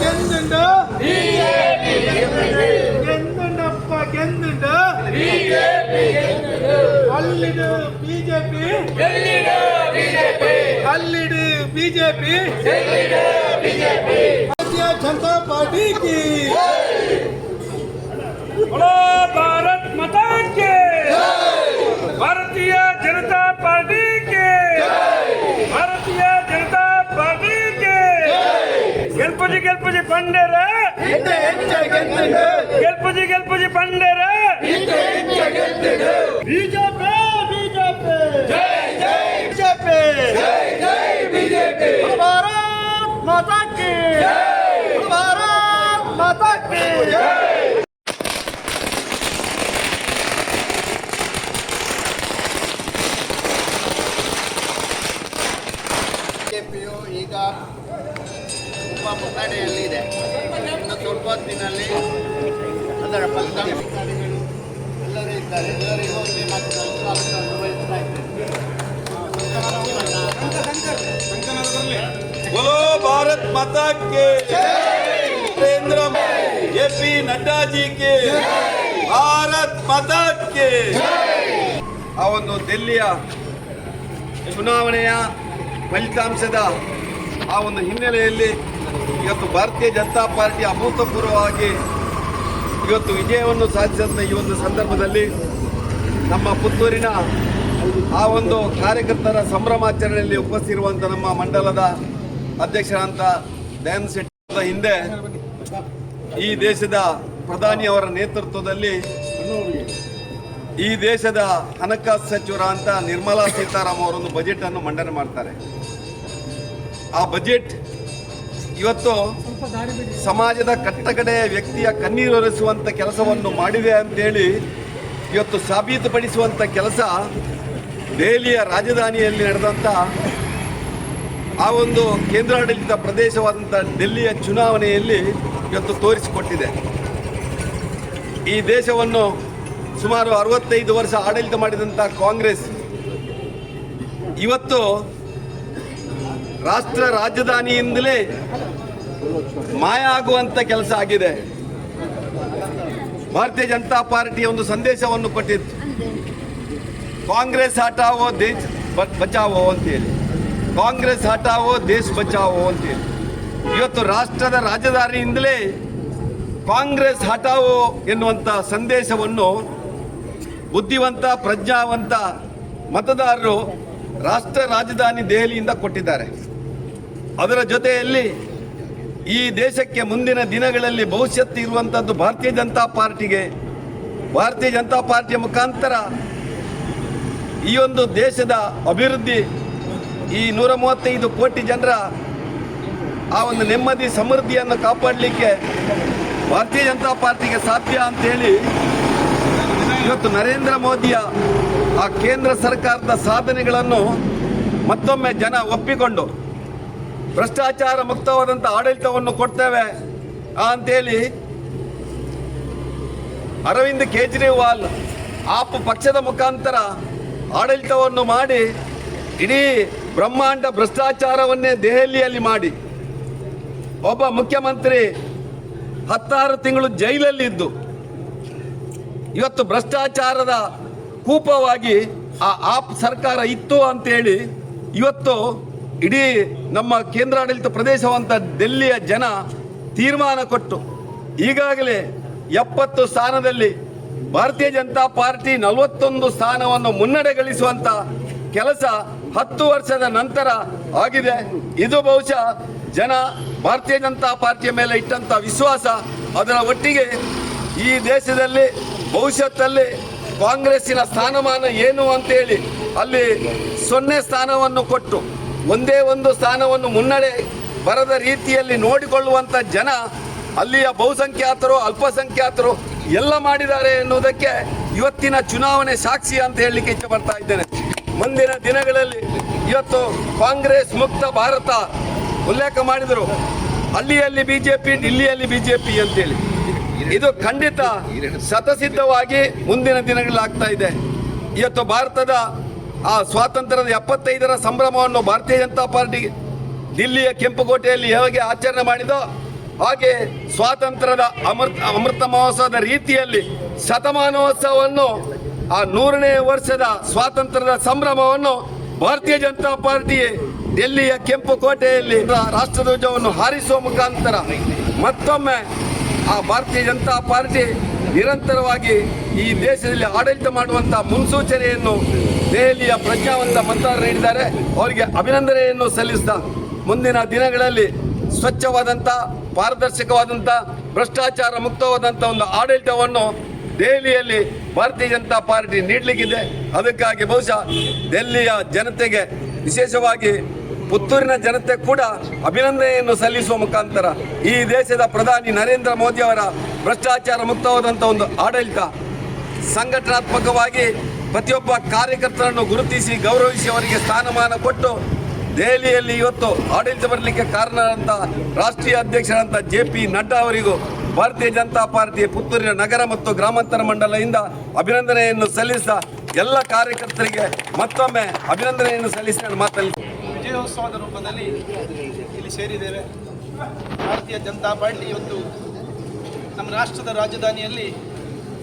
ಗೆದ್ದುಂಡ BJP ಗೆದ್ದುಂಡು ಗೆದ್ದುಂಡಪ್ಪ ಗೆದ್ದುಂಡು ಬಿಜೆಪಿ ಗೆದ್ದುಂಡು ಅಲ್ಲಿಡು ಬಿಜೆಪಿ ಎಲ್ಲಿಡು ಬಿಜೆಪಿ ಅಲ್ಲಿಡು ಬಿಜೆಪಿ ಎಲ್ಲಿಡು ಬಿಜೆಪಿ ಭಾರತೀಯ ಜನತಾ ಪಾರ್ಟಿ ಕಿ ಭಾರತ್ ಮತಾ ಗೆಲ್ಪುಜಿ ಗೆಲ್ಪುಜಿ ಪಂಡರ. ಗೆಲ್ಪುಜಿ ಗೆಲ್ಪುಜಿ ಗೆದ್ದುಂಡು ಗೆಲ್ಪುಜಿ ಭಾರತ್ ಮತಕ್ಕೆ ಆ ಒಂದು ದೆಲ್ಲಿಯ ಚುನಾವಣೆಯ ಫಲಿತಾಂಶದ ಆ ಒಂದು ಹಿನ್ನೆಲೆಯಲ್ಲಿ ಇವತ್ತು ಭಾರತೀಯ ಜನತಾ ಪಾರ್ಟಿ ಅಭೂತಪೂರ್ವವಾಗಿ ಇವತ್ತು ವಿಜಯವನ್ನು ಸಾಧಿಸಿದಂಥ ಈ ಒಂದು ಸಂದರ್ಭದಲ್ಲಿ ನಮ್ಮ ಪುತ್ತೂರಿನ ಆ ಒಂದು ಕಾರ್ಯಕರ್ತರ ಸಂಭ್ರಮಾಚರಣೆಯಲ್ಲಿ ಉಪಸ್ಥಿತಿರುವಂಥ ನಮ್ಮ ಮಂಡಲದ ಅಧ್ಯಕ್ಷರಂತ ದಯಾನಂದ ಶೆಟ್ಟಿ ಹಿಂದೆ ಈ ದೇಶದ ಪ್ರಧಾನಿಯವರ ನೇತೃತ್ವದಲ್ಲಿ ಈ ದೇಶದ ಹಣಕಾಸು ಸಚಿವರ ಅಂತ ನಿರ್ಮಲಾ ಸೀತಾರಾಮ್ ಅವರೊಂದು ಬಜೆಟ್ ಅನ್ನು ಮಂಡನೆ ಮಾಡ್ತಾರೆ. ಆ ಬಜೆಟ್ ಇವತ್ತು ಸಮಾಜದ ಕಟ್ಟಕಡೆಯ ವ್ಯಕ್ತಿಯ ಕಣ್ಣೀರೊರೆಸುವಂತ ಕೆಲಸವನ್ನು ಮಾಡಿದೆ ಅಂತೇಳಿ ಇವತ್ತು ಸಾಬೀತುಪಡಿಸುವಂತ ಕೆಲಸ ದೆಹಲಿಯ ರಾಜಧಾನಿಯಲ್ಲಿ ನಡೆದಂತ ಆ ಒಂದು ಕೇಂದ್ರಾಡಳಿತ ಪ್ರದೇಶವಾದಂಥ ಡೆಲ್ಲಿಯ ಚುನಾವಣೆಯಲ್ಲಿ ಇವತ್ತು ತೋರಿಸಿಕೊಟ್ಟಿದೆ. ಈ ದೇಶವನ್ನು ಸುಮಾರು ಅರವತ್ತೈದು ವರ್ಷ ಆಡಳಿತ ಮಾಡಿದಂಥ ಕಾಂಗ್ರೆಸ್. ಇವತ್ತು ರಾಷ್ಟ್ರ ರಾಜಧಾನಿಯಿಂದಲೇ ಮಾಯ ಆಗುವಂಥ ಕೆಲಸ ಆಗಿದೆ. ಭಾರತೀಯ ಜನತಾ ಪಾರ್ಟಿ ಒಂದು ಸಂದೇಶವನ್ನು ಕೊಟ್ಟಿತ್ತು. ಕಾಂಗ್ರೆಸ್ ಹಟಾವೋ ದೇಶ ಬಚಾವೋ ಅಂತೇಳಿ. ಕಾಂಗ್ರೆಸ್ ಹಟಾವೋ ದೇಶ ಬಚಾವೋ ಅಂತೇಳಿ. ಇವತ್ತು ರಾಷ್ಟ್ರದ ರಾಜಧಾನಿಯಿಂದಲೇ ಕಾಂಗ್ರೆಸ್ ಹಟಾವೋ ಎನ್ನುವಂಥ ಸಂದೇಶವನ್ನು ಬುದ್ಧಿವಂತ, ಪ್ರಜ್ಞಾವಂತ ಮತದಾರರು ರಾಷ್ಟ್ರ ರಾಜಧಾನಿ ದೆಹಲಿಯಿಂದ ಕೊಟ್ಟಿದ್ದಾರೆ. ಅದರ ಜೊತೆಯಲ್ಲಿ ಈ ದೇಶಕ್ಕೆ ಮುಂದಿನ ದಿನಗಳಲ್ಲಿ ಭವಿಷ್ಯತ್ತು ಇರುವಂಥದ್ದು ಭಾರತೀಯ ಜನತಾ ಪಾರ್ಟಿಗೆ. ಭಾರತೀಯ ಜನತಾ ಪಾರ್ಟಿಯ ಮುಖಾಂತರ ಈ ಒಂದು ದೇಶದ ಅಭಿವೃದ್ಧಿ ಈ ನೂರ ಮೂವತ್ತೈದು ಕೋಟಿ ಜನರ ಆ ಒಂದು ನೆಮ್ಮದಿ, ಸಮೃದ್ಧಿಯನ್ನು ಕಾಪಾಡಲಿಕ್ಕೆ ಭಾರತೀಯ ಜನತಾ ಪಾರ್ಟಿಗೆ ಸಾಧ್ಯ ಅಂತೇಳಿ ಇವತ್ತು ನರೇಂದ್ರ ಮೋದಿಯ ಆ ಕೇಂದ್ರ ಸರ್ಕಾರದ ಸಾಧನೆಗಳನ್ನು ಮತ್ತೊಮ್ಮೆ ಜನ ಒಪ್ಪಿಕೊಂಡು ಭ್ರಷ್ಟಾಚಾರ ಮುಕ್ತವಾದಂಥ ಆಡಳಿತವನ್ನು ಕೊಡ್ತೇವೆ ಅಂತೇಳಿ ಅರವಿಂದ್ ಕೇಜ್ರಿವಾಲ್ ಆಪ್ ಪಕ್ಷದ ಮುಖಾಂತರ ಆಡಳಿತವನ್ನು ಮಾಡಿ ಇಡೀ ಬ್ರಹ್ಮಾಂಡ ಭ್ರಷ್ಟಾಚಾರವನ್ನೇ ದೆಹಲಿಯಲ್ಲಿ ಮಾಡಿ. ಒಬ್ಬ ಮುಖ್ಯಮಂತ್ರಿ ಹತ್ತಾರು ತಿಂಗಳು ಜೈಲಲ್ಲಿದ್ದು ಇವತ್ತು ಭ್ರಷ್ಟಾಚಾರದ ಕೂಪವಾಗಿ ಆ ಆಪ್ ಸರ್ಕಾರ ಇತ್ತು ಅಂತೇಳಿ ಇವತ್ತು ಇಡೀ ನಮ್ಮ ಕೇಂದ್ರಾಡಳಿತ ಪ್ರದೇಶವಂತ ಡೆಲ್ಲಿಯ ಜನ ತೀರ್ಮಾನ ಕೊಟ್ಟು ಈಗಾಗಲೇ ಎಪ್ಪತ್ತು ಸ್ಥಾನದಲ್ಲಿ ಭಾರತೀಯ ಜನತಾ ಪಾರ್ಟಿ ನಲವತ್ತೊಂದು ಸ್ಥಾನವನ್ನು ಮುನ್ನಡೆಗಳಿಸುವಂತ ಕೆಲಸ ಹತ್ತು ವರ್ಷದ ನಂತರ ಆಗಿದೆ. ಇದು ಬಹುಶಃ ಜನ ಭಾರತೀಯ ಜನತಾ ಪಾರ್ಟಿಯ ಮೇಲೆ ಇಟ್ಟಂತ ವಿಶ್ವಾಸ ಅದರ ಒಟ್ಟಿಗೆ ಈ ದೇಶದಲ್ಲಿ ಭವಿಷ್ಯತ್ತಲ್ಲಿ ಕಾಂಗ್ರೆಸ್ಸಿನ ಸ್ಥಾನಮಾನ ಏನು ಅಂತೇಳಿ ಅಲ್ಲಿ ಸೊನ್ನೆ ಸ್ಥಾನವನ್ನು ಕೊಟ್ಟು ಒಂದೇ ಒಂದು ಸ್ಥಾನವನ್ನು ಮುನ್ನಡೆ ಬರದ ರೀತಿಯಲ್ಲಿ ನೋಡಿಕೊಳ್ಳುವಂತ ಜನ ಅಲ್ಲಿಯ ಬಹುಸಂಖ್ಯಾತರು, ಅಲ್ಪಸಂಖ್ಯಾತರು ಎಲ್ಲ ಮಾಡಿದ್ದಾರೆ ಎನ್ನುವುದಕ್ಕೆ ಇವತ್ತಿನ ಚುನಾವಣೆ ಸಾಕ್ಷಿ ಅಂತ ಹೇಳಲಿಕ್ಕೆ ಇಚ್ಛೆ ಪಡ್ತಾ ಇದ್ದೇನೆ. ಮುಂದಿನ ದಿನಗಳಲ್ಲಿ ಇವತ್ತು ಕಾಂಗ್ರೆಸ್ ಮುಕ್ತ ಭಾರತ ಉಲ್ಲೇಖ ಮಾಡಿದರು. ಅಲ್ಲಿಯಲ್ಲಿ ಬಿಜೆಪಿ ಡಿಲ್ಲಿಯಲ್ಲಿ ಬಿಜೆಪಿ ಅಂತೇಳಿ. ಇದು ಖಂಡಿತ ಶತಸಿದ್ಧವಾಗಿ ಮುಂದಿನ ದಿನಗಳಲ್ಲಿ ಆಗ್ತಾ ಇದೆ. ಇವತ್ತು ಭಾರತದ ಆ ಸ್ವಾತಂತ್ರ್ಯದ ಎಪ್ಪತ್ತೈದರ ಸಂಭ್ರಮವನ್ನು ಭಾರತೀಯ ಜನತಾ ಪಾರ್ಟಿ ದಿಲ್ಲಿಯ ಕೆಂಪುಕೋಟೆಯಲ್ಲಿ ಹೇಗೆ ಆಚರಣೆ ಮಾಡಿದೋ, ಹಾಗೆ ಸ್ವಾತಂತ್ರ್ಯದ ಅಮೃತ ಅಮೃತ ಮಹೋತ್ಸವದ ರೀತಿಯಲ್ಲಿ ಶತಮಾನೋತ್ಸವವನ್ನು, ಆ ನೂರನೇ ವರ್ಷದ ಸ್ವಾತಂತ್ರ್ಯದ ಸಂಭ್ರಮವನ್ನು ಭಾರತೀಯ ಜನತಾ ಪಾರ್ಟಿ ಡೆಲ್ಲಿಯ ಕೆಂಪು ಕೋಟೆಯಲ್ಲಿ ರಾಷ್ಟ್ರಧ್ವಜವನ್ನು ಹಾರಿಸುವ ಮುಖಾಂತರ ಮತ್ತೊಮ್ಮೆ ಆ ಭಾರತೀಯ ಜನತಾ ಪಾರ್ಟಿ ನಿರಂತರವಾಗಿ ಈ ದೇಶದಲ್ಲಿ ಆಡಳಿತ ಮಾಡುವಂತ ಮುನ್ಸೂಚನೆಯನ್ನು ದೆಹಲಿಯ ಪ್ರಜ್ಞಾವಂತ ಮತದಾರರು ನೀಡಿದ್ದಾರೆ. ಅವರಿಗೆ ಅಭಿನಂದನೆಯನ್ನು ಸಲ್ಲಿಸಿದ ಮುಂದಿನ ದಿನಗಳಲ್ಲಿ ಸ್ವಚ್ಛವಾದಂಥ ಪಾರದರ್ಶಕವಾದಂಥ ಭ್ರಷ್ಟಾಚಾರ ಮುಕ್ತವಾದಂಥ ಒಂದು ಆಡಳಿತವನ್ನು ದೆಹಲಿಯಲ್ಲಿ ಭಾರತೀಯ ಜನತಾ ಪಾರ್ಟಿ ನೀಡಲಿಕ್ಕಿದೆ. ಅದಕ್ಕಾಗಿ ಬಹುಶಃ ದೆಹಲಿಯ ಜನತೆಗೆ ವಿಶೇಷವಾಗಿ ಪುತ್ತೂರಿನ ಜನತೆ ಕೂಡ ಅಭಿನಂದನೆಯನ್ನು ಸಲ್ಲಿಸುವ ಮುಖಾಂತರ ಈ ದೇಶದ ಪ್ರಧಾನಿ ನರೇಂದ್ರ ಮೋದಿ ಅವರ ಭ್ರಷ್ಟಾಚಾರ ಮುಕ್ತವಾದಂಥ ಒಂದು ಆಡಳಿತ ಸಂಘಟನಾತ್ಮಕವಾಗಿ ಪ್ರತಿಯೊಬ್ಬ ಕಾರ್ಯಕರ್ತರನ್ನು ಗುರುತಿಸಿ ಗೌರವಿಸಿ ಅವರಿಗೆ ಸ್ಥಾನಮಾನ ಕೊಟ್ಟು ದೆಹಲಿಯಲ್ಲಿ ಇವತ್ತು ಆಡಳಿತ ಬರಲಿಕ್ಕೆ ಕಾರಣರಂತ ರಾಷ್ಟ್ರೀಯ ಅಧ್ಯಕ್ಷರಂತ ಜೆ ಪಿ ನಡ್ಡಾ ಅವರಿಗೂ ಭಾರತೀಯ ಜನತಾ ಪಾರ್ಟಿ ಪುತ್ತೂರಿನ ನಗರ ಮತ್ತು ಗ್ರಾಮಾಂತರ ಮಂಡಲದಿಂದ ಅಭಿನಂದನೆಯನ್ನು ಸಲ್ಲಿಸಿದ ಎಲ್ಲ ಕಾರ್ಯಕರ್ತರಿಗೆ ಮತ್ತೊಮ್ಮೆ ಅಭಿನಂದನೆಯನ್ನು ಸಲ್ಲಿಸಿ ನಾನು ಮಾತಲ್ಲಿ ವಿಜಯೋತ್ಸವದ ರೂಪದಲ್ಲಿ ಇಲ್ಲಿ ಸೇರಿದ್ದೇವೆ. ಭಾರತೀಯ ಜನತಾ ಪಾರ್ಟಿ ಇವತ್ತು ನಮ್ಮ ರಾಷ್ಟ್ರದ ರಾಜಧಾನಿಯಲ್ಲಿ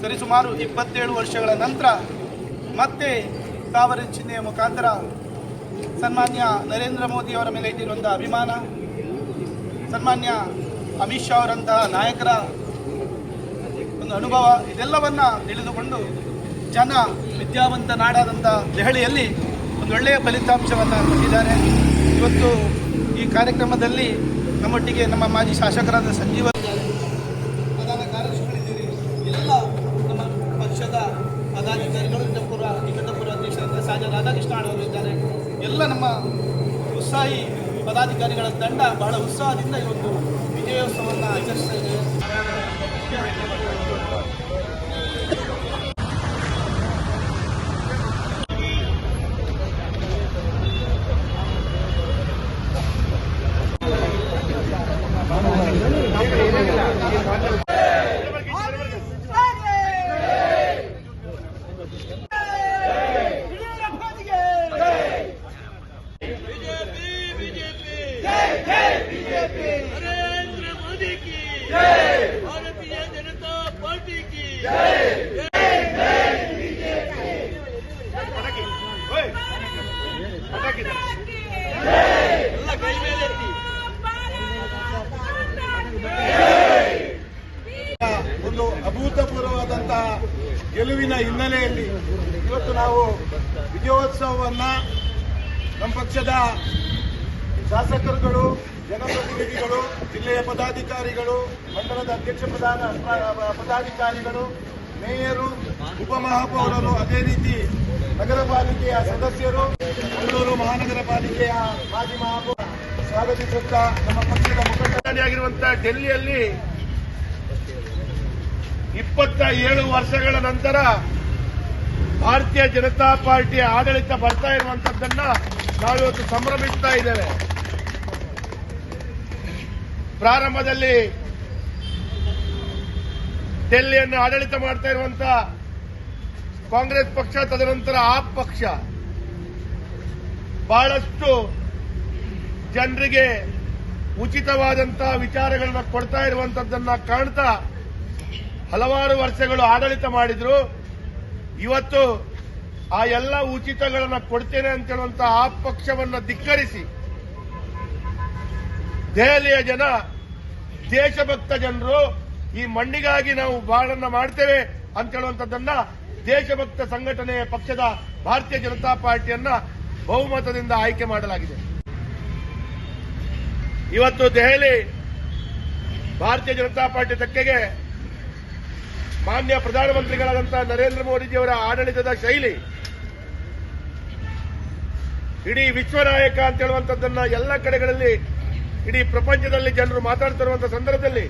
ಸರಿಸುಮಾರು ಇಪ್ಪತ್ತೇಳು ವರ್ಷಗಳ ನಂತರ ಮತ್ತೆ ತಾವರ ಚಿಹ್ನೆಯ ಮುಖಾಂತರ ಸನ್ಮಾನ್ಯ ನರೇಂದ್ರ ಮೋದಿಯವರ ಮೇಲೆ ಇಟ್ಟಿರುವಂಥ ಅಭಿಮಾನ, ಸನ್ಮಾನ್ಯ ಅಮಿತ್ ಶಾ ಅವರಂತಹ ನಾಯಕರ ಒಂದು ಅನುಭವ ಇದೆಲ್ಲವನ್ನು ತಿಳಿದುಕೊಂಡು ಜನ ವಿದ್ಯಾವಂತ ನಾಡಾದಂಥ ದೆಹಲಿಯಲ್ಲಿ ಒಂದು ಒಳ್ಳೆಯ ಫಲಿತಾಂಶವನ್ನು ಕೊಟ್ಟಿದ್ದಾರೆ. ಇವತ್ತು ಈ ಕಾರ್ಯಕ್ರಮದಲ್ಲಿ ನಮ್ಮೊಟ್ಟಿಗೆ ನಮ್ಮ ಮಾಜಿ ಶಾಸಕರಾದ ಸಂಜೀವ ಪ್ರಧಾನ ಕಾರ್ಯದರ್ಶಿಗಳಿದ್ದೀರಿ. ಎಲ್ಲ ನಮ್ಮ ಪಕ್ಷದ ಪದಾಧಿಕಾರಿಗಳು ನಿಕಟಪುರ ನಿಕಟಪುರ ಅಧ್ಯಕ್ಷರಾದ ಸಾಜಾ ರಾಧಾಕೃಷ್ಣ ಇದ್ದಾರೆ. ಎಲ್ಲ ನಮ್ಮ ಉತ್ಸಾಹಿ ಪದಾಧಿಕಾರಿಗಳ ತಂಡ ಬಹಳ ಉತ್ಸಾಹದಿಂದ ಇವತ್ತು ವಿಜಯೋತ್ಸವವನ್ನು ಆಚರಿಸ್ತಾ ಇದೆ ಒಂದು ಅಭೂತಪೂರ್ವವಾದಂತಹ ಗೆಲುವಿನ ಹಿನ್ನೆಲೆಯಲ್ಲಿ ಇವತ್ತು ನಾವು ವಿಜಯೋತ್ಸವವನ್ನ ನಮ್ಮ ಪಕ್ಷದ ಶಾಸಕರುಗಳು, ಜನಪ್ರತಿನಿಧಿಗಳು, ಜಿಲ್ಲೆಯ ಪದಾಧಿಕಾರಿಗಳು, ಮಂಡಲದ ಅಧ್ಯಕ್ಷ ಪ್ರಧಾನ ಪದಾಧಿಕಾರಿಗಳು, ಮೇಯರು, ಉಪಮಹಾಪೌರರು, ಅದೇ ರೀತಿ ನಗರ ಪಾಲಿಕೆಯ ಸದಸ್ಯರು, ಮಂಗಳೂರು ಮಹಾನಗರ ಪಾಲಿಕೆಯ ಮಾಜಿ ಮಹಾಪೌರ, ಸ್ವಾಗತಿಸುತ್ತಾ ನಮ್ಮ ಪಕ್ಷದ ಮುಖಂಡರಾಗಿರುವಂತಹ ಡೆಲ್ಲಿಯಲ್ಲಿ ಇಪ್ಪತ್ತ ಏಳು ವರ್ಷಗಳ ನಂತರ ಭಾರತೀಯ ಜನತಾ ಪಾರ್ಟಿಯ ಆಡಳಿತ ಬರ್ತಾ ಇರುವಂತದ್ದನ್ನ ನಾವಿವತ್ತು ಸಂಭ್ರಮಿಸ್ತಾ ಇದ್ದೇವೆ. ಪ್ರಾರಂಭದಲ್ಲಿ ದೆಹಲಿಯನ್ನು ಆಡಳಿತ ಮಾಡ್ತಾ ಇರುವಂತ ಕಾಂಗ್ರೆಸ್ ಪಕ್ಷ, ತದನಂತರ ಆ ಪಕ್ಷ ಬಹಳಷ್ಟು ಜನರಿಗೆ ಉಚಿತವಾದಂತಹ ವಿಚಾರಗಳನ್ನ ಕೊಡ್ತಾ ಇರುವಂತದ್ದನ್ನ ಕಾಣ್ತಾ ಹಲವಾರು ವರ್ಷಗಳು ಆಡಳಿತ ಮಾಡಿದ್ರು. ಇವತ್ತು ಆ ಎಲ್ಲ ಉಚಿತಗಳನ್ನ ಕೊಡ್ತೇನೆ ಅಂತ ಹೇಳುವಂತ ಆ ಪಕ್ಷವನ್ನ ಧಿಕ್ಕರಿಸಿ ದೆಹಲಿಯ ಜನ ದೇಶಭಕ್ತ ಜನರು ಈ ಮಣ್ಣಿಗಾಗಿ ನಾವು ಬಾಳನ್ನ ಮಾಡ್ತೇವೆ ಅಂತ ಹೇಳುವಂತದ್ದನ್ನ ದೇಶಭಕ್ತ ಸಂಘಟನೆಯ ಪಕ್ಷದ ಭಾರತೀಯ ಜನತಾ ಪಾರ್ಟಿಯನ್ನ ಬಹುಮತದಿಂದ ಆಯ್ಕೆ ಮಾಡಲಾಗಿದೆ. ಇವತ್ತು ದೆಹಲಿ ಭಾರತೀಯ ಜನತಾ ಪಾರ್ಟಿ ತಕ್ಕೆಗೆ ಮಾನ್ಯ ಪ್ರಧಾನಮಂತ್ರಿಗಳಾದಂತಹ ನರೇಂದ್ರ ಮೋದಿಜಿಯವರ ಆಡಳಿತದ ಶೈಲಿ, ಇಡೀ ವಿಶ್ವ ನಾಯಕ ಅಂತ ಹೇಳುವಂತದ್ದನ್ನ ಎಲ್ಲ ಕಡೆಗಳಲ್ಲಿ ಇಡೀ ಪ್ರಪಂಚದಲ್ಲಿ ಜನರು ಮಾತಾಡ್ತಿರುವಂತಹ ಸಂದರ್ಭದಲ್ಲಿ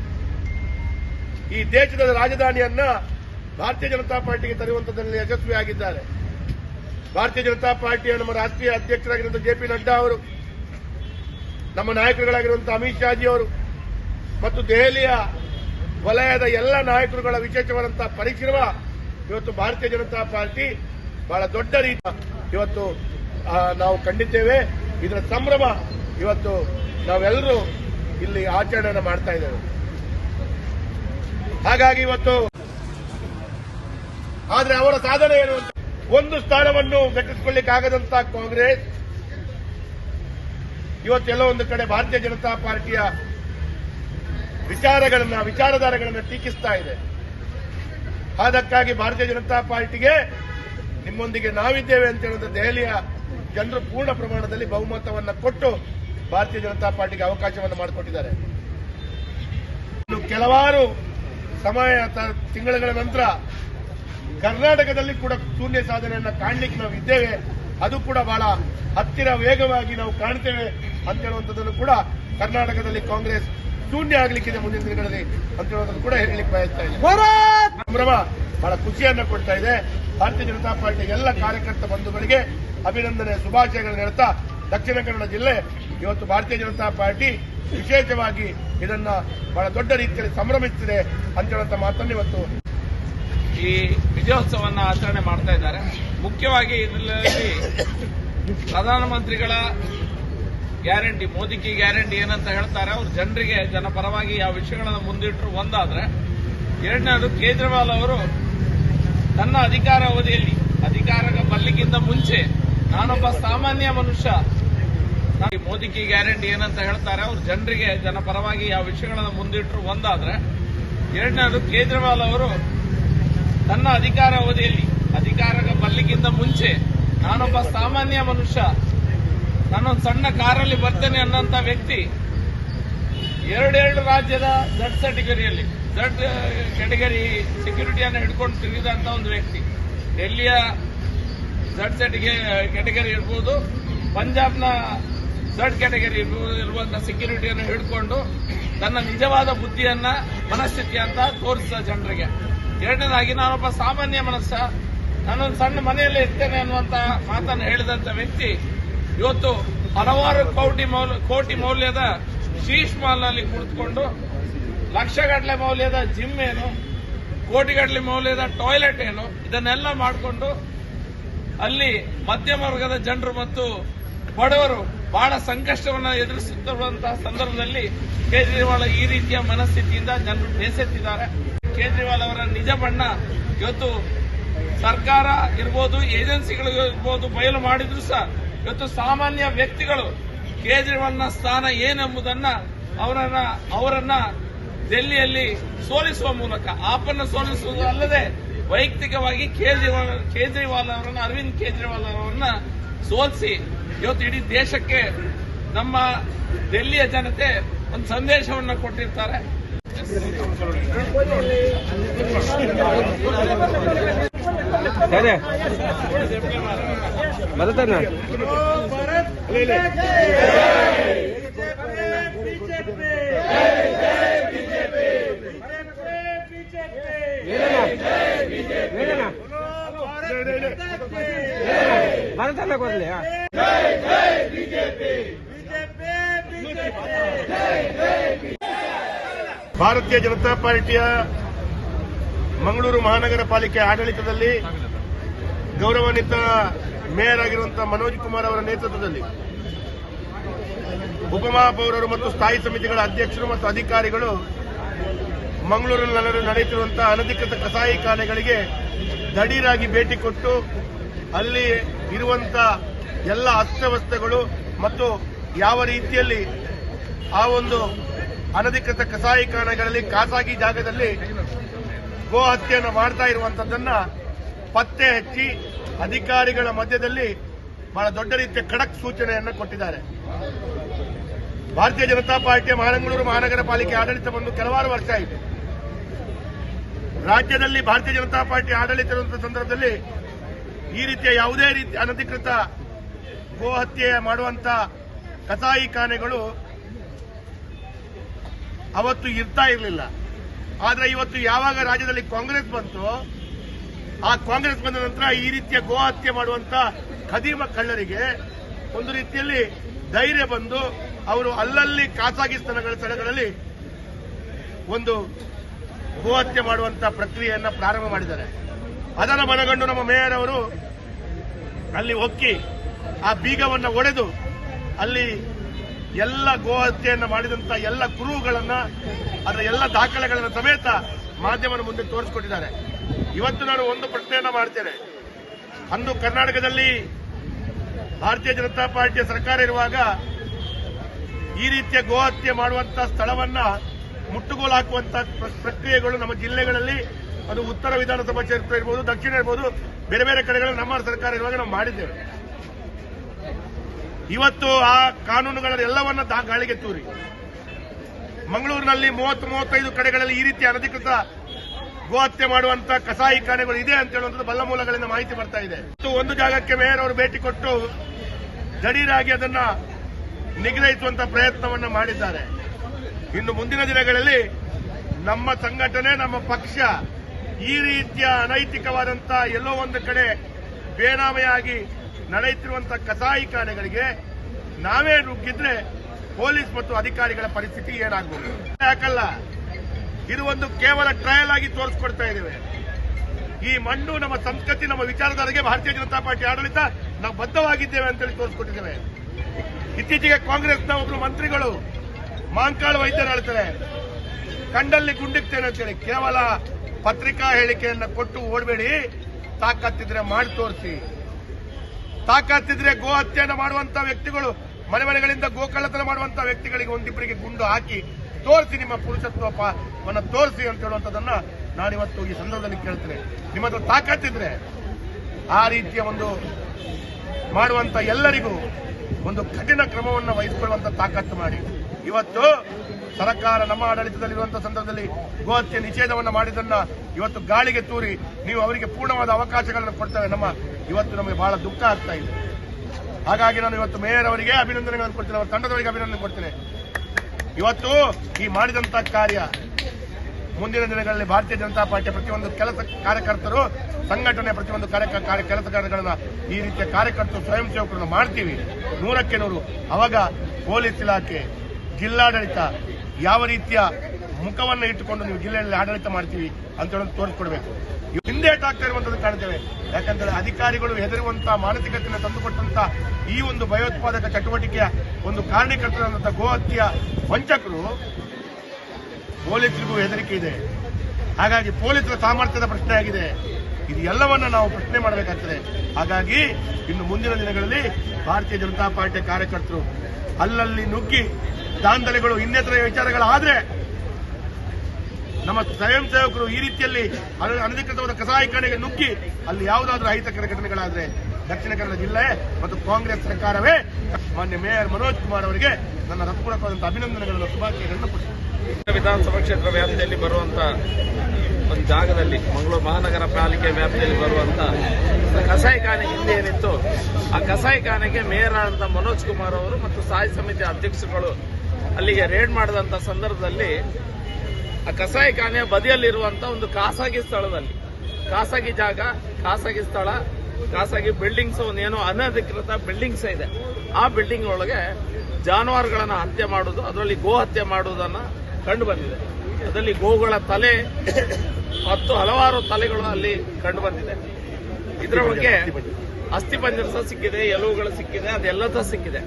ಈ ದೇಶದ ರಾಜಧಾನಿಯನ್ನ ಭಾರತೀಯ ಜನತಾ ಪಾರ್ಟಿಗೆ ತರುವಂತದಲ್ಲಿ ಯಶಸ್ವಿಯಾಗಿದ್ದಾರೆ ಭಾರತೀಯ ಜನತಾ ಪಾರ್ಟಿಯ ನಮ್ಮ ರಾಷ್ಟ್ರೀಯ ಅಧ್ಯಕ್ಷರಾಗಿರುವಂತಹ ಜೆ ಪಿ ನಡ್ಡಾ ಅವರು, ನಮ್ಮ ನಾಯಕರುಗಳಾಗಿರುವಂತಹ ಅಮಿತ್ ಶಾಜಿ ಅವರು, ಮತ್ತು ದೆಹಲಿಯ ವಲಯದ ಎಲ್ಲ ನಾಯಕರುಗಳ ವಿಶೇಷವಾದಂತಹ ಪರಿಶ್ರಮ ಇವತ್ತು ಭಾರತೀಯ ಜನತಾ ಪಾರ್ಟಿ ಬಹಳ ದೊಡ್ಡ ರೀತಿ. ಇವತ್ತು ನಾವು ಕಂಡಿದ್ದೇವೆ. ಇದರ ಸಂಭ್ರಮ ಇವತ್ತು ನಾವೆಲ್ಲರೂ ಇಲ್ಲಿ ಆಚರಣೆಯನ್ನು ಮಾಡ್ತಾ ಇದ್ದೇವೆ. ಹಾಗಾಗಿ ಇವತ್ತು ಆದರೆ ಅವರ ಸಾಧನೆ ಏನು ಅಂತ ಒಂದು ಸ್ಥಾನವನ್ನು ಘಟಿಸಿಕೊಳ್ಳಿಕ್ಕಾಗದಂತ ಕಾಂಗ್ರೆಸ್ ಇವತ್ತೆಲ್ಲೋ ಒಂದು ಕಡೆ ಭಾರತೀಯ ಜನತಾ ಪಾರ್ಟಿಯ ವಿಚಾರಗಳನ್ನ, ವಿಚಾರಧಾರೆಗಳನ್ನ ಟೀಕಿಸ್ತಾ ಇದೆ. ಅದಕ್ಕಾಗಿ ಭಾರತೀಯ ಜನತಾ ಪಾರ್ಟಿಗೆ ನಿಮ್ಮೊಂದಿಗೆ ನಾವಿದ್ದೇವೆ ಅಂತ ಹೇಳಿದ್ರೆ ದೆಹಲಿಯ ಜನರು ಪೂರ್ಣ ಪ್ರಮಾಣದಲ್ಲಿ ಬಹುಮತವನ್ನು ಕೊಟ್ಟು ಭಾರತೀಯ ಜನತಾ ಪಾರ್ಟಿಗೆ ಅವಕಾಶವನ್ನು ಮಾಡಿಕೊಟ್ಟಿದ್ದಾರೆ. ಇನ್ನು ಕೆಲವಾರು ಸಮಯ ತಿಂಗಳುಗಳ ನಂತರ ಕರ್ನಾಟಕದಲ್ಲಿ ಕೂಡ ಶೂನ್ಯ ಸಾಧನೆಯನ್ನ ಕಾಣಲಿಕ್ಕೆ ನಾವು ಇದ್ದೇವೆ. ಅದು ಕೂಡ ಬಹಳ ಹತ್ತಿರ ವೇಗವಾಗಿ ನಾವು ಕಾಣ್ತೇವೆ ಅಂತ ಹೇಳುವಂಥದ್ದನ್ನು ಕೂಡ ಕರ್ನಾಟಕದಲ್ಲಿ ಕಾಂಗ್ರೆಸ್ ಶೂನ್ಯ ಆಗ್ಲಿಕ್ಕಿದೆ ಮುಂದಿನ ದಿನಗಳಲ್ಲಿ ಅಂತ ಹೇಳೋದನ್ನು ಕೂಡ ಹೇಳಲಿಕ್ಕೆ ಬಯಸ್ತಾ ಇದೆ ಸಂಭ್ರಮ ಬಹಳ ಖುಷಿಯನ್ನ ಕೊಡ್ತಾ ಇದೆ. ಭಾರತೀಯ ಜನತಾ ಪಾರ್ಟಿ ಎಲ್ಲ ಕಾರ್ಯಕರ್ತ ಬಂಧುಗಳಿಗೆ ಅಭಿನಂದನೆ ಶುಭಾಶಯಗಳನ್ನು ಹೇಳ್ತಾ ದಕ್ಷಿಣ ಕನ್ನಡ ಜಿಲ್ಲೆ ಇವತ್ತು ಭಾರತೀಯ ಜನತಾ ಪಾರ್ಟಿ ವಿಶೇಷವಾಗಿ ಇದನ್ನ ಬಹಳ ದೊಡ್ಡ ರೀತಿಯಲ್ಲಿ ಸಂಭ್ರಮಿಸುತ್ತಿದೆ ಅಂತ ಹೇಳುವಂತ ಮಾತನ್ನು ಇವತ್ತು ಈ ವಿಜಯೋತ್ಸವನ್ನ ಆಚರಣೆ ಮಾಡ್ತಾ ಇದ್ದಾರೆ. ಮುಖ್ಯವಾಗಿ ಇದರಲ್ಲಿ ಪ್ರಧಾನಮಂತ್ರಿಗಳ ಗ್ಯಾರಂಟಿ ಮೋದಿ ಕಿ ಗ್ಯಾರಂಟಿ ಏನಂತ ಹೇಳ್ತಾರೆ. ಅವರು ಜನರಿಗೆ ಜನಪರವಾಗಿ ಯಾವ ವಿಷಯಗಳನ್ನು ಮುಂದಿಟ್ಟರು ಒಂದಾದ್ರೆ, ಎರಡನೇದು ಕೇಜ್ರಿವಾಲ್ ಅವರು ತನ್ನ ಅಧಿಕಾರ ಅವಧಿಯಲ್ಲಿ ಅಧಿಕಾರ ಬರ್ಲಿಕ್ಕಿಂತ ಮುಂಚೆ ನಾನೊಬ್ಬ ಸಾಮಾನ್ಯ ಮನುಷ್ಯ ಮೋದಿ ಕಿ ಗ್ಯಾರಂಟಿ ಏನಂತ ಹೇಳ್ತಾರೆ, ಅವ್ರು ಜನರಿಗೆ ಜನಪರವಾಗಿ ಯಾವ ವಿಷಯಗಳನ್ನು ಮುಂದಿಟ್ಟರು ಒಂದಾದ್ರೆ, ಎರಡನೇದು ಕೇಜ್ರಿವಾಲ್ ಅವರು ಅಧಿಕಾರ ಅವಧಿಯಲ್ಲಿ ಅಧಿಕಾರ ಬರ್ಲಿಕ್ಕಿಂತ ಮುಂಚೆ, ನಾನೊಬ್ಬ ಸಾಮಾನ್ಯ ಮನುಷ್ಯ, ನಾನೊಂದು ಸಣ್ಣ ಕಾರಲ್ಲಿ ಬರ್ತೇನೆ ಅನ್ನೋಂಥ ವ್ಯಕ್ತಿ, ಎರಡೆರಡು ರಾಜ್ಯದ ಝಡ್ ಕ್ಯಾಟಗರಿಯಲ್ಲಿ ಝಡ್ ಕ್ಯಾಟಗರಿ ಸೆಕ್ಯೂರಿಟಿಯನ್ನು ಹಿಡ್ಕೊಂಡು ತಿರುಗಿದಂತ ಒಂದು ವ್ಯಕ್ತಿ. ಡೆಲ್ಲಿಯ ಝಡ್ ಕ್ಯಾಟಗರಿ ಇರ್ಬೋದು, ಪಂಜಾಬ್ನ ಝಡ್ ಕ್ಯಾಟಗರಿ ಇರುವಂತಹ ಸೆಕ್ಯೂರಿಟಿಯನ್ನು ಹಿಡ್ಕೊಂಡು ತನ್ನ ನಿಜವಾದ ಬುದ್ಧಿಯನ್ನ ಮನಸ್ಥಿತಿ ಅಂತ ತೋರಿಸಿದ ಜನರಿಗೆ. ಎರಡನೇದಾಗಿ ನಾನೊಬ್ಬ ಸಾಮಾನ್ಯ ಮನಸ್ಸ ನಾನೊಂದು ಸಣ್ಣ ಮನೆಯಲ್ಲಿ ಇರ್ತೇನೆ ಅನ್ನುವಂತ ಮಾತನ್ನು ಹೇಳಿದಂತ ವ್ಯಕ್ತಿ ಇವತ್ತು ಹಲವಾರು ಕೋಟಿ ಕೋಟಿ ಮೌಲ್ಯದ ಶೀಶ್ ಮಾಲ್ನಲ್ಲಿ ಕುಳಿತುಕೊಂಡು, ಲಕ್ಷಗಟ್ಟಲೆ ಮೌಲ್ಯದ ಜಿಮ್ ಏನು, ಕೋಟಿಗಟ್ಟಲೆ ಮೌಲ್ಯದ ಟಾಯ್ಲೆಟ್ ಏನು, ಇದನ್ನೆಲ್ಲ ಮಾಡಿಕೊಂಡು ಅಲ್ಲಿ ಮಧ್ಯಮ ವರ್ಗದ ಜನರು ಮತ್ತು ಬಡವರು ಬಹಳ ಸಂಕಷ್ಟವನ್ನು ಎದುರಿಸುತ್ತಿರುವಂತಹ ಸಂದರ್ಭದಲ್ಲಿ ಕೇಜ್ರಿವಾಲ್ ಈ ರೀತಿಯ ಮನಸ್ಥಿತಿಯಿಂದ ಜನರು ಬೇಸತ್ತಿದ್ದಾರೆ. ಕೇಜ್ರಿವಾಲ್ ಅವರ ನಿಜ ಬಣ್ಣ ಇವತ್ತು ಸರ್ಕಾರ ಇರ್ಬೋದು, ಏಜೆನ್ಸಿಗಳು ಇರ್ಬೋದು, ಬಯಲು ಮಾಡಿದ್ರು ಸಹ ಇವತ್ತು ಸಾಮಾನ್ಯ ವ್ಯಕ್ತಿಗಳು ಕೇಜ್ರಿವಾಲ್ನ ಸ್ಥಾನ ಏನೆಂಬುದನ್ನ ಅವರನ್ನ ಅವರನ್ನ ದೆಹಲಿಯಲ್ಲಿ ಸೋಲಿಸುವ ಮೂಲಕ, ಆಪನ್ನ ಸೋಲಿಸುವುದು ಅಲ್ಲದೆ ವೈಯಕ್ತಿಕವಾಗಿ ಕೇಜ್ರಿವಾಲ್ ಕೇಜ್ರಿವಾಲ್ ಅವರನ್ನ, ಅರವಿಂದ್ ಕೇಜ್ರಿವಾಲ್ ಅವರನ್ನ ಸೋಲಿಸಿ ಇವತ್ತು ಇಡೀ ದೇಶಕ್ಕೆ ನಮ್ಮ ದೆಹಲಿಯ ಜನತೆ ಒಂದು ಸಂದೇಶವನ್ನ ಕೊಟ್ಟಿರ್ತಾರೆ ಭಾರತೀಯ ಜನತಾ ಪಾರ್ಟಿಯ ಮಂಗಳೂರು ಮಹಾನಗರ ಪಾಲಿಕೆ ಆಡಳಿತದಲ್ಲಿ ಗೌರವಾನ್ವಿತ ಮೇಯರ್ ಆಗಿರುವಂತಹ ಮನೋಜ್ ಕುಮಾರ್ ಅವರ ನೇತೃತ್ವದಲ್ಲಿ ಉಪಮಹಾಪೌರರು ಮತ್ತು ಸ್ಥಾಯಿ ಸಮಿತಿಗಳ ಅಧ್ಯಕ್ಷರು ಮತ್ತು ಅಧಿಕಾರಿಗಳು ಮಂಗಳೂರಿನಲ್ಲಿ ನಡೆಯುತ್ತಿರುವಂತಹ ಅನಧಿಕೃತ ಕಸಾಯಿಖಾನೆಗಳಿಗೆ ದಡೀರಾಗಿ ಭೇಟಿ ಕೊಟ್ಟು ಅಲ್ಲಿ ಇರುವಂತ ಎಲ್ಲ ಅಸ್ತ್ರವಸ್ತ್ರಗಳು ಮತ್ತು ಯಾವ ರೀತಿಯಲ್ಲಿ ಆ ಒಂದು ಅನಧಿಕೃತ ಕಸಾಯಿಖಾನೆಗಳಲ್ಲಿ ಖಾಸಗಿ ಜಾಗದಲ್ಲಿ ಗೋ ಹತ್ಯೆಯನ್ನು ಮಾಡ್ತಾ ಇರುವಂತದ್ದನ್ನ ಪತ್ತೆ ಹಚ್ಚಿ ಅಧಿಕಾರಿಗಳ ಮಧ್ಯದಲ್ಲಿ ಬಹಳ ದೊಡ್ಡ ರೀತಿಯ ಖಡಕ್ ಸೂಚನೆಯನ್ನು ಕೊಟ್ಟಿದ್ದಾರೆ. ಭಾರತೀಯ ಜನತಾ ಪಾರ್ಟಿಯ ಮಹಾನಂಗಳೂರು ಮಹಾನಗರ ಪಾಲಿಕೆ ಆಡಳಿತ ಬಂದು ಕೆಲವಾರು ವರ್ಷ ಆಯಿತು. ರಾಜ್ಯದಲ್ಲಿ ಭಾರತೀಯ ಜನತಾ ಪಾರ್ಟಿ ಆಡಳಿತ ಸಂದರ್ಭದಲ್ಲಿ ಈ ರೀತಿಯ ಯಾವುದೇ ರೀತಿ ಅನಧಿಕೃತ ಗೋ ಹತ್ಯೆ ಮಾಡುವಂತ ಕಸಾಯಿಖಾನೆಗಳು ಅವತ್ತು ಇರ್ತಾ ಇರಲಿಲ್ಲ. ಆದ್ರೆ ಇವತ್ತು ಯಾವಾಗ ರಾಜ್ಯದಲ್ಲಿ ಕಾಂಗ್ರೆಸ್ ಬಂತು, ಆ ಕಾಂಗ್ರೆಸ್ ಬಂದ ನಂತರ ಈ ರೀತಿಯ ಗೋ ಹತ್ಯೆ ಮಾಡುವಂತ ಖದೀಮ ಕಳ್ಳರಿಗೆ ಒಂದು ರೀತಿಯಲ್ಲಿ ಧೈರ್ಯ ಬಂದು ಅವರು ಅಲ್ಲಲ್ಲಿ ಖಾಸಗಿ ಸ್ಥಳಗಳ ಸ್ಥಳಗಳಲ್ಲಿ ಒಂದು ಗೋ ಹತ್ಯೆ ಮಾಡುವಂತ ಪ್ರಕ್ರಿಯೆಯನ್ನ ಪ್ರಾರಂಭ ಮಾಡಿದ್ದಾರೆ. ಅದನ್ನು ಮನಗಂಡು ನಮ್ಮ ಮೇಯರ್ ಅವರು ಅಲ್ಲಿ ಒಕ್ಕಿ ಆ ಬೀಗವನ್ನು ಒಡೆದು ಅಲ್ಲಿ ಎಲ್ಲ ಗೋ ಹತ್ಯೆಯನ್ನು ಮಾಡಿದಂತ ಎಲ್ಲ ಕುರುಹುಗಳನ್ನ, ಅದರ ಎಲ್ಲ ದಾಖಲೆಗಳನ್ನು ಸಮೇತ ಮಾಧ್ಯಮದ ಮುಂದೆ ತೋರಿಸಿಕೊಟ್ಟಿದ್ದಾರೆ. ಇವತ್ತು ನಾನು ಒಂದು ಪ್ರಶ್ನೆಯನ್ನ ಮಾಡ್ತೇನೆ. ಅಂದು ಕರ್ನಾಟಕದಲ್ಲಿ ಭಾರತೀಯ ಜನತಾ ಪಾರ್ಟಿಯ ಸರ್ಕಾರ ಇರುವಾಗ ಈ ರೀತಿಯ ಗೋ ಹತ್ಯೆ ಮಾಡುವಂತಹ ಸ್ಥಳವನ್ನ ಮುಟ್ಟುಗೋಲು ಹಾಕುವಂತಹ ಪ್ರ- ಪ್ರಕ್ರಿಯೆಗಳು ನಮ್ಮ ಜಿಲ್ಲೆಗಳಲ್ಲಿ ಅದು ಉತ್ತರ ವಿಧಾನಸಭಾ ಕ್ಷೇತ್ರ ಇರ್ಬೋದು, ದಕ್ಷಿಣ ಇರ್ಬೋದು, ಬೇರೆ ಬೇರೆ ಕಡೆಗಳಲ್ಲಿ ನಮ್ಮ ಸರ್ಕಾರ ಇರುವಾಗ ನಾವು ಮಾಡಿದ್ದೇವೆ. ಇವತ್ತು ಆ ಕಾನೂನುಗಳೆಲ್ಲವನ್ನ ದಾ- ಗಾಳಿಗೆ ತೂರಿ. ಮಂಗಳೂರಿನಲ್ಲಿ ಮೂವತ್ತು ಮೂವತ್ತೈದು ಕಡೆಗಳಲ್ಲಿ ಈ ರೀತಿ ಅನಧಿಕೃತ ಗೋಹತ್ಯೆ ಹತ್ಯೆ ಕಸಾಯಿ ಕಸಾಯಿಖಾನೆಗಳು ಇದೆ ಅಂತ ಹೇಳುವಂತದ್ದು ಬಲ್ಲ ಮೂಲಗಳಿಂದ ಮಾಹಿತಿ ಬರ್ತಾ ಇದೆ. ಒಂದು ಜಾಗಕ್ಕೆ ಮೇಯರ್ ಅವರು ಭೇಟಿ ಕೊಟ್ಟು ದಡೀರಾಗಿ ಅದನ್ನ ನಿಗ್ರಹಿಸುವಂತ ಪ್ರಯತ್ನವನ್ನ ಮಾಡಿದ್ದಾರೆ. ಇನ್ನು ಮುಂದಿನ ದಿನಗಳಲ್ಲಿ ನಮ್ಮ ಸಂಘಟನೆ, ನಮ್ಮ ಪಕ್ಷ ಈ ರೀತಿಯ ಅನೈತಿಕವಾದಂತ ಎಲ್ಲೋ ಒಂದು ಕಡೆ ಬೇನಾಮೆಯಾಗಿ ನಡೆಯುತ್ತಿರುವಂತಹ ಕಸಾಯಿಖಾನೆಗಳಿಗೆ ನಾವೇ ನುಗ್ಗಿದ್ರೆ ಪೊಲೀಸ್ ಮತ್ತು ಅಧಿಕಾರಿಗಳ ಪರಿಸ್ಥಿತಿ ಏನಾಗಬಹುದು ಯಾಕಲ್ಲ, ಇದು ಒಂದು ಕೇವಲ ಟ್ರಯಲ್ ಆಗಿ ತೋರಿಸ್ಕೊಡ್ತಾ ಇದ್ದೇವೆ. ಈ ಮಣ್ಣು ನಮ್ಮ ಸಂಸ್ಕೃತಿ, ನಮ್ಮ ವಿಚಾರಧಾರೆಗೆ ಭಾರತೀಯ ಜನತಾ ಪಾರ್ಟಿ ಆಡಳಿತ ನಾವು ಬದ್ಧವಾಗಿದ್ದೇವೆ ಅಂತೇಳಿ ತೋರಿಸ್ಕೊಟ್ಟಿದ್ದೇವೆ. ಇತ್ತೀಚೆಗೆ ಕಾಂಗ್ರೆಸ್ನ ಒಬ್ಬರು ಮಂತ್ರಿಗಳು ಮಾಂಕಾಳು ವೈದ್ಯರು ಹೇಳ್ತಾರೆ, ಕಂಡಲ್ಲಿ ಗುಂಡಿಕ್ತೇನೆ ಅಂತೇಳಿ. ಕೇವಲ ಪತ್ರಿಕಾ ಹೇಳಿಕೆಯನ್ನು ಕೊಟ್ಟು ಓಡಬೇಡಿ. ತಾಕತ್ತಿದ್ರೆ ಮಾಡಿ ತೋರಿಸಿ. ತಾಕತ್ತಿದ್ರೆ ಗೋ ಹತ್ಯೆಯನ್ನು ಮಾಡುವಂತ ವ್ಯಕ್ತಿಗಳು, ಮನೆ ಮನೆಗಳಿಂದ ಗೋಕಳ್ಳತನ ಮಾಡುವಂತ ವ್ಯಕ್ತಿಗಳಿಗೆ ಒಂದಿಬ್ಬರಿಗೆ ಗುಂಡು ಹಾಕಿ ತೋರಿಸಿ ನಿಮ್ಮ ಪುರುಷತ್ವವನ್ನು ತೋರಿಸಿ ಅಂತ ಹೇಳುವಂತದನ್ನ ನಾನಿವತ್ತು ಈ ಸಂದರ್ಭದಲ್ಲಿ ಕೇಳ್ತೇನೆ. ನಿಮ್ಮ ಹತ್ರ ತಾಕತ್ತಿದ್ರೆ ಆ ರೀತಿಯ ಒಂದು ಮಾಡುವಂತ ಎಲ್ಲರಿಗೂ ಒಂದು ಕಠಿಣ ಕ್ರಮವನ್ನು ವಹಿಸಿಕೊಳ್ಳುವಂತ ತಾಕತ್ತು ಮಾಡಿ. ಇವತ್ತು ಸರ್ಕಾರ ನಮ್ಮ ಆಡಳಿತದಲ್ಲಿರುವಂತಹ ಸಂದರ್ಭದಲ್ಲಿ ಗೋಹತ್ಯೆ ನಿಷೇಧವನ್ನು ಮಾಡಿದ್ದನ್ನ ಇವತ್ತು ಗಾಳಿಗೆ ತೂರಿ ನೀವು ಅವರಿಗೆ ಪೂರ್ಣವಾದ ಅವಕಾಶಗಳನ್ನು ಕೊಡ್ತೇವೆ ನಮ್ಮ ಇವತ್ತು ನಮಗೆ ಬಹಳ ದುಃಖ ಆಗ್ತಾ ಇದೆ. ಹಾಗಾಗಿ ನಾನು ಇವತ್ತು ಮೇಯರ್ ಅವರಿಗೆ ಅಭಿನಂದನೆಗಳನ್ನು ಕೊಡ್ತೇನೆ. ಅವರ ತಂಡದವರಿಗೆ ಅಭಿನಂದನೆ ಕೊಡ್ತೇನೆ. ಇವತ್ತು ಈ ಮಾಡಿದಂತಹ ಕಾರ್ಯ ಮುಂದಿನ ದಿನಗಳಲ್ಲಿ ಭಾರತೀಯ ಜನತಾ ಪಾರ್ಟಿಯ ಪ್ರತಿಯೊಂದು ಕೆಲಸ ಕಾರ್ಯಕರ್ತರು, ಸಂಘಟನೆ ಪ್ರತಿಯೊಂದು ಕೆಲಸ ಕಾರ್ಯಗಳನ್ನ ಈ ರೀತಿಯ ಕಾರ್ಯಕರ್ತರು ಸ್ವಯಂ ಸೇವಕರನ್ನು ಮಾಡ್ತೀವಿ. ನೂರಕ್ಕೆ ನೂರು. ಅವಾಗ ಪೊಲೀಸ್ ಇಲಾಖೆ ಜಿಲ್ಲಾಡಳಿತ ಯಾವ ರೀತಿಯ ಮುಖವನ್ನು ಇಟ್ಟುಕೊಂಡು ನೀವು ಜಿಲ್ಲೆಯಲ್ಲಿ ಆಡಳಿತ ಮಾಡ್ತೀವಿ ಅಂತ ಹೇಳೋದು ತೋರಿಸ್ಕೊಡ್ಬೇಕು. ಹಿಂದೇಟ್ ಆಗ್ತಾ ಇರುವಂತದ್ದು ಕಾಣ್ತೇವೆ. ಯಾಕಂದ್ರೆ ಅಧಿಕಾರಿಗಳು ಹೆದರುವಂತಹ ಮಾನಸಿಕತೆಯನ್ನು ತಂದುಕೊಟ್ಟಂತ ಈ ಒಂದು ಭಯೋತ್ಪಾದಕ ಚಟುವಟಿಕೆಯ ಒಂದು ಕಾರಣೀಕರ್ತರಾದಂತಹ ಗೋಹತ್ಯೆಯ ವಂಚಕರು ಪೊಲೀಸರಿಗೂ ಹೆದರಿಕೆ ಇದೆ. ಹಾಗಾಗಿ ಪೊಲೀಸರ ಸಾಮರ್ಥ್ಯದ ಪ್ರಶ್ನೆ ಆಗಿದೆ. ಇದು ಎಲ್ಲವನ್ನ ನಾವು ಪ್ರಶ್ನೆ ಮಾಡಬೇಕಾಗ್ತದೆ. ಹಾಗಾಗಿ ಇನ್ನು ಮುಂದಿನ ದಿನಗಳಲ್ಲಿ ಭಾರತೀಯ ಜನತಾ ಪಾರ್ಟಿಯ ಕಾರ್ಯಕರ್ತರು ಅಲ್ಲಲ್ಲಿ ನುಗ್ಗಿ ದಾಂಧಲೆಗಳು ಇನ್ನಿತರ ವಿಚಾರಗಳಾದ್ರೆ ನಮ್ಮ ಸ್ವಯಂ ಸೇವಕರು ಈ ರೀತಿಯಲ್ಲಿ ಅನ- ಅನಧಿಕೃತವಾದ ಕಸಾಯಿಖಾನೆಗೆ ನುಗ್ಗಿ ಅಲ್ಲಿ ಯಾವುದಾದ್ರೂ ಅಹಿತಕರ ಘಟನೆಗಳಾದ್ರೆ ದಕ್ಷಿಣ ಕನ್ನಡ ಜಿಲ್ಲೆ ಮತ್ತು ಕಾಂಗ್ರೆಸ್ ಸರ್ಕಾರವೇ ಮಾನ್ಯ ಮೇಯರ್ ಮನೋಜ್ ಕುಮಾರ್ ಅವರಿಗೆ ನನ್ನ ಹೃತ್ಪೂರ್ವಕವಾದಂತಹ ಅಭಿನಂದನೆಗಳನ್ನು, ಶುಭಾಶಯಗಳನ್ನು ಕೊಟ್ಟಿದ್ದಾರೆ ವಿಧಾನಸಭಾ ಕ್ಷೇತ್ರ ವ್ಯಾಪ್ತಿಯಲ್ಲಿ ಬರುವಂತ ಒಂದು ಜಾಗದಲ್ಲಿ, ಮಂಗಳೂರು ಮಹಾನಗರ ಪಾಲಿಕೆ ವ್ಯಾಪ್ತಿಯಲ್ಲಿ ಬರುವಂತ ಕಸಾಯಿಖಾನೆ ಹಿಂದೆ ಏನಿತ್ತು, ಆ ಕಸಾಯಿಖಾನೆಗೆ ಮೇಯರ್ ಆದಂತ ಮನೋಜ್ ಕುಮಾರ್ ಅವರು ಮತ್ತು ಸಾಯಿ ಸಮಿತಿ ಅಧ್ಯಕ್ಷರುಗಳು ಅಲ್ಲಿಗೆ ರೇಡ್ ಮಾಡಿದಂತ ಸಂದರ್ಭದಲ್ಲಿ ಆ ಕಸಾಯಿಖಾನೆ ಬದಿಯಲ್ಲಿರುವಂತ ಒಂದು ಖಾಸಗಿ ಸ್ಥಳದಲ್ಲಿ. ಖಾಸಗಿ ಜಾಗ ಖಾಸಗಿ ಸ್ಥಳ ಖಾಸಗಿ ಬಿಲ್ಡಿಂಗ್ಸ್ ಒಂದೇನೋ ಅನಧಿಕೃತ ಬಿಲ್ಡಿಂಗ್ಸ್ ಇದೆ. ಆ ಬಿಲ್ಡಿಂಗ್ ಒಳಗೆ ಜಾನುವಾರುಗಳನ್ನ ಹತ್ಯೆ ಮಾಡುವುದು ಅದರಲ್ಲಿ ಗೋ ಹತ್ಯೆ ಮಾಡುವುದನ್ನ ಕಂಡು ಬಂದಿದೆ. ಅದರಲ್ಲಿ ಗೋಗಳ ತಲೆ ಮತ್ತು ಹಲವಾರು ತಲೆಗಳು ಅಲ್ಲಿ ಕಂಡು ಬಂದಿದೆ. ಇದರ ಬಗ್ಗೆ ಅಸ್ಥಿಪಂಜರ. ಸಹ ಸಿಕ್ಕಿದೆ ಎಲುವುಗಳು ಸಿಕ್ಕಿದೆ ಅದೆಲ್ಲದ ಸಿಕ್ಕಿದೆ.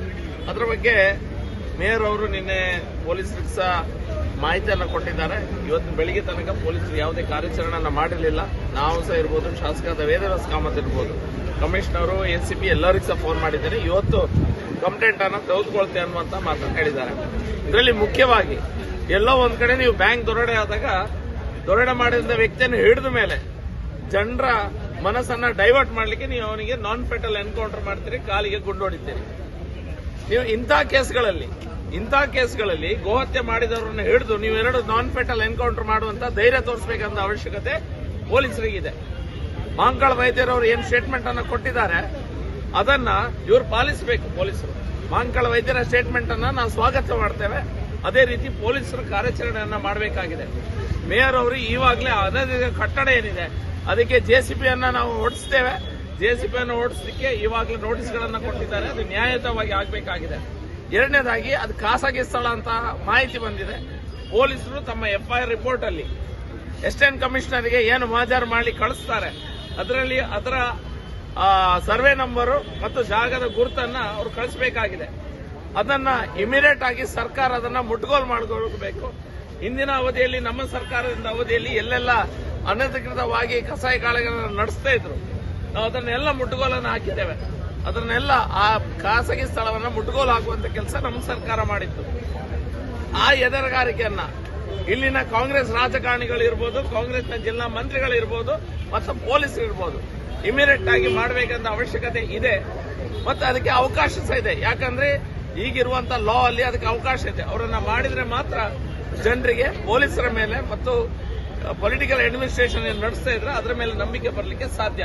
ಅದರ ಬಗ್ಗೆ ಮೇಯರ್ ಅವರು ನಿನ್ನೆ ಪೊಲೀಸರಿಗೆ ಸಹ ಮಾಹಿತಿಯನ್ನು ಕೊಟ್ಟಿದ್ದಾರೆ. ಇವತ್ತು ಬೆಳಿಗ್ಗೆ ತನಕ ಪೊಲೀಸರು ಯಾವುದೇ ಕಾರ್ಯಾಚರಣೆಯನ್ನು ಮಾಡಿರಲಿಲ್ಲ. ನಾವು ಸಹ ಇರ್ಬೋದು, ಶಾಸಕರಾದ ವೇದವ್ಯಾಸ ಕಾಮತ್ ಇರ್ಬೋದು. ಕಮಿಷನರು ಎಸ್ ಸಿ ಪಿ ಎಲ್ಲರಿಗೂ ಸಹ ಫೋನ್ ಮಾಡಿದ್ದಾರೆ. ಇವತ್ತು ಕಂಪ್ಲೇಂಟ್ ಅನ್ನು ತೆಗೆದುಕೊಳ್ತೇವೆ ಅನ್ನುವಂತ ಮಾತನ್ನು ಹೇಳಿದ್ದಾರೆ. ಇದರಲ್ಲಿ ಮುಖ್ಯವಾಗಿ ಎಲ್ಲೋ ಒಂದ್ ಕಡೆ ನೀವು ಬ್ಯಾಂಕ್ ದೊರಡೆ ಆದಾಗ, ದೊರಡೆ ಮಾಡಿದ ವ್ಯಕ್ತಿಯನ್ನು ಹಿಡಿದ ಮೇಲೆ ಜನರ ಮನಸ್ಸನ್ನ ಡೈವರ್ಟ್ ಮಾಡಲಿಕ್ಕೆ ನೀವು ಅವನಿಗೆ ನಾನ್ ಫೆಟಲ್ ಎನ್ಕೌಂಟರ್ ಮಾಡ್ತೀರಿ, ಕಾಲಿಗೆ ಗುಂಡು ಹೊಡಿತೀರಿ ನೀವು ಇಂಥ ಕೇಸ್ಗಳಲ್ಲಿ ಇಂಥ ಕೇಸ್ಗಳಲ್ಲಿ ಗೋಹತ್ಯೆ ಮಾಡಿದವರನ್ನ ಹಿಡಿದು ನೀವು ಎರಡು ನಾನ್ ಫೆಟಲ್ ಎನ್ಕೌಂಟರ್ ಮಾಡುವಂತ ಧೈರ್ಯ ತೋರಿಸಬೇಕಂತ ಅವಶ್ಯಕತೆ ಪೊಲೀಸರಿಗಿದೆ. ಮಾಂಕಳ ವೈದ್ಯರವರು ಏನ್ ಸ್ಟೇಟ್ಮೆಂಟ್ ಅನ್ನ ಕೊಟ್ಟಿದ್ದಾರೆ, ಅದನ್ನ ಇವರು ಪಾಲಿಸಬೇಕು ಪೊಲೀಸರು. ಮಾಂಕಳ ವೈದ್ಯರ ಸ್ಟೇಟ್ಮೆಂಟ್ ಅನ್ನ ನಾವು ಸ್ವಾಗತ ಮಾಡ್ತೇವೆ ಅದೇ ರೀತಿ ಪೊಲೀಸರು ಕಾರ್ಯಾಚರಣೆಯನ್ನ ಮಾಡಬೇಕಾಗಿದೆ. ಮೇಯರ್ ಅವರು ಈವಾಗಲೇ ಅನಧಿಕೃತ ಕಟ್ಟಡ ಏನಿದೆ, ಅದಕ್ಕೆ ಜೆಸಿಬಿಯನ್ನ ನಾವು ಓಡಿಸ್ತೇವೆ ಜೆಸಿಬಿಯನ್ನು ಓಡಿಸಲಿಕ್ಕೆ ಇವಾಗಲೇ ನೋಟಿಸ್ಗಳನ್ನು ಕೊಟ್ಟಿದ್ದಾರೆ. ಅದು ನ್ಯಾಯಯುತವಾಗಿ ಆಗಬೇಕಾಗಿದೆ. ಎರಡನೇದಾಗಿ ಅದು ಖಾಸಗಿ ಸ್ಥಳ ಅಂತ ಮಾಹಿತಿ ಬಂದಿದೆ. ಪೊಲೀಸರು ತಮ್ಮ ಎಫ್ಐಆರ್ ರಿಪೋರ್ಟ್ ಅಲ್ಲಿ ಅಸಿಸ್ಟೆಂಟ್ ಕಮಿಷನರ್ಗೆ ಏನು ಮಾಜಾರ್ ಮಾಡಿ ಕಳಿಸ್ತಾರೆ. ಅದರಲ್ಲಿ ಅದರ ಸರ್ವೆ ನಂಬರು ಮತ್ತು ಜಾಗದ ಗುರುತನ್ನ ಅವರು ಕಳಿಸಬೇಕಾಗಿದೆ. ಅದನ್ನ ಇಮಿಡಿಯೇಟ್ ಆಗಿ ಸರ್ಕಾರ ಅದನ್ನ ಮುಟ್ಗೋಲು ಮಾಡ್ಕೊಳ್ಬೇಕು. ಇಂದಿನ ಅವಧಿಯಲ್ಲಿ, ನಮ್ಮ ಸರ್ಕಾರದಿಂದ ಅವಧಿಯಲ್ಲಿ ಎಲ್ಲೆಲ್ಲ ಅನಧಿಕೃತವಾಗಿ ಕಸಾಯಿ ಕಾಳಗಳನ್ನು ನಡೆಸ್ತಾ ಇದ್ರು. ನಾವು ಅದನ್ನೆಲ್ಲ ಮುಟ್ಟುಗೋಲನ್ನು ಹಾಕಿದ್ದೇವೆ. ಅದನ್ನೆಲ್ಲ ಆ ಖಾಸಗಿ ಸ್ಥಳವನ್ನು ಮುಟ್ಟುಗೋಲು ಹಾಕುವಂತ ಕೆಲಸ ನಮ್ಮ ಸರ್ಕಾರ ಮಾಡಿತ್ತು. ಆ ಎದರಗಾರಿಕೆಯನ್ನ ಇಲ್ಲಿನ ಕಾಂಗ್ರೆಸ್ ರಾಜಕಾರಣಿಗಳು ಇರ್ಬೋದು, ಕಾಂಗ್ರೆಸ್ನ ಜಿಲ್ಲಾ ಮಂತ್ರಿಗಳಿರ್ಬೋದು ಮತ್ತು ಪೊಲೀಸರು ಇರ್ಬೋದು. ಇಮಿಡಿಯೇಟ್ ಆಗಿ ಮಾಡಬೇಕಂತ ಅವಶ್ಯಕತೆ ಇದೆ. ಮತ್ತು ಅದಕ್ಕೆ ಅವಕಾಶ ಸಹ ಇದೆ. ಯಾಕಂದ್ರೆ ಈಗಿರುವಂತ ಲಾ ಅಲ್ಲಿ ಅದಕ್ಕೆ ಅವಕಾಶ ಇದೆ. ಅವರನ್ನ ಮಾಡಿದ್ರೆ ಮಾತ್ರ ಜನರಿಗೆ, ಪೊಲೀಸರ ಮೇಲೆ ಮತ್ತು ಪೊಲಿಟಿಕಲ್ ಅಡ್ಮಿನಿಸ್ಟ್ರೇಷನ್ ಏನು ನಡೆಸ್ತಾ ಇದ್ರೆ ಅದರ ಮೇಲೆ ನಂಬಿಕೆ ಬರಲಿಕ್ಕೆ ಸಾಧ್ಯ.